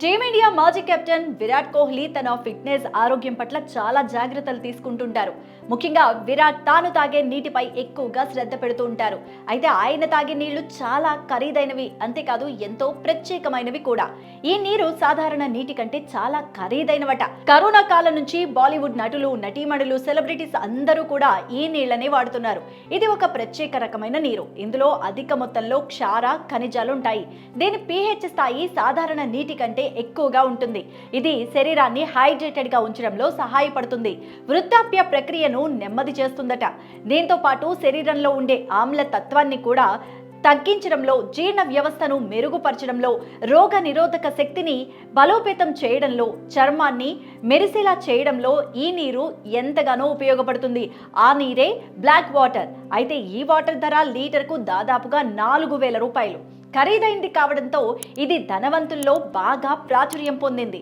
Team India మాజీ captain Virat Kohli తన fitness ఆరోగ్యం పట్ల చాలా జాగ్రత్తలు తీసుకుంటుంటారు. ముఖ్యంగా విరాట్ తాను తాగే నీటిపై ఎక్కువగా శ్రద్ధ పెడుతూ ఉంటారు. అయితే ఆయన తాగే నీళ్ళు చాలా ఖరీదైనవి అంతేకాదు ఎంతో ప్రత్యేకమైనవి కూడా. ఈ నీరు సాధారణ నీటి కంటే చాలా ఖరీదైనవట. కరోనా కాలం నుంచి బాలీవుడ్ నటులు నటీమణులు సెలబ్రిటీస్ అందరూ కూడా ఈ నీళ్ళనే వాడుతున్నారు. ఇది ఒక ప్రత్యేక రకమైన నీరు. ఇందులో అధిక మొత్తంలో క్షార ఖనిజాలు ఉంటాయి దీని పిహెచ్ స్థాయి సాధారణ నీటి కంటే ఎక్కువగా ఉంటుంది. ఇది శరీరాన్ని హైడ్రేటెడ్గా ఉంచడంలో సహాయపడుతుంది. వృద్ధాప్య ప్రక్రియను నెమ్మది చేస్తుందట. దీంతో పాటు శరీరంలో ఉండే ఆమ్ల తత్వాన్ని కూడా తగ్గించడంలో జీర్ణ వ్యవస్థను మెరుగుపరచడంలో రోగ నిరోధక శక్తిని బలోపేతం చేయడంలో చర్మాన్ని మెరిసేలా చేయడంలో ఈ నీరు ఎంతగానో ఉపయోగపడుతుంది. ఆ నీరే బ్లాక్ వాటర్. అయితే ఈ వాటర్ ధర లీటర్కు దాదాపుగా నాలుగు వేల రూపాయలు. ఖరీదైంది కావడంతో ఇది ధనవంతుల్లో బాగా ప్రాచుర్యం పొందింది.